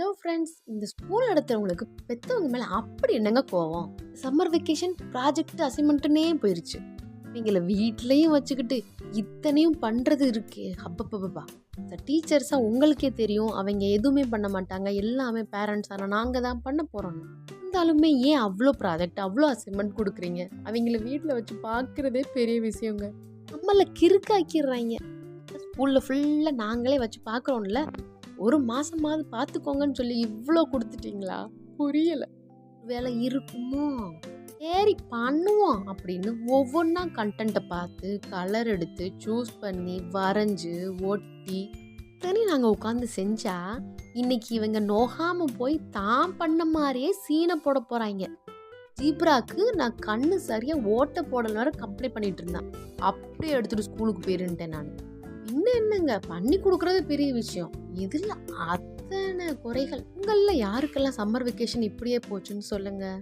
Hello friends இந்த school நடத்துகிறவங்களுக்கு பெற்றவங்க மேலே அப்படி என்னங்க கோவம்? சம்மர் வெக்கேஷன் ப்ராஜெக்ட் அசைன்மெண்ட்டுனே போயிடுச்சு நீங்களை வீட்லேயும் வச்சுக்கிட்டு இத்தனையும் பண்ணுறது இருக்கே. அப்பப்பப்பா இந்த டீச்சர்ஸாக உங்களுக்கே தெரியும். அவங்க எதுவுமே பண்ண மாட்டாங்க. எல்லாமே பேரண்ட்ஸ் ஆனால் நாங்கள் தான் பண்ண போகிறோம் இருந்தாலுமே ஏன் அவ்வளோ ப்ராஜெக்ட் அவ்வளோ அசைன்மெண்ட் கொடுக்குறீங்க? அவங்கள வீட்டில் வச்சு பார்க்குறதே பெரிய விஷயங்க. நம்மளை கிறுக்காக்கிடுறாங்க. ஸ்கூலில் ஃபுல்லாக நாங்களே வச்சு பார்க்குறோம்ல ஒரு மாசமாவது பார்த்துக்கோங்கன்னு சொல்லி இவ்வளோ கொடுத்துட்டீங்களா? புரியல. வேலை இருக்குமோ? சரி பண்ணுவோம். அப்படின்னு ஒவ்வொன்றா கண்டென்ட்டை பார்த்து கலர் எடுத்து சூஸ் பண்ணி வரைஞ்சி ஒட்டி. தனி நாங்கள் உட்காந்து செஞ்சா இன்னைக்கு இவங்க நோகாமல் போய் தான் பண்ண மாதிரியே சீனை போட போகிறாங்க ஜீப்ராக்கு நான் கண்ணு சரியாக ஓட்ட போடல வர கம்ப்ளைண்ட் பண்ணிட்டு இருந்தேன். அப்படியே எடுத்துகிட்டு ஸ்கூலுக்கு போயிருந்தேன் நான். இன்னும் என்னங்க? பண்ணி கொடுக்குறது பெரிய விஷயம். இதில் அத்தனை குறைகள். உங்களில் யாருக்கெல்லாம் சம்மர் வெக்கேஷன் இப்படியே போச்சுன்னு சொல்லுங்கள்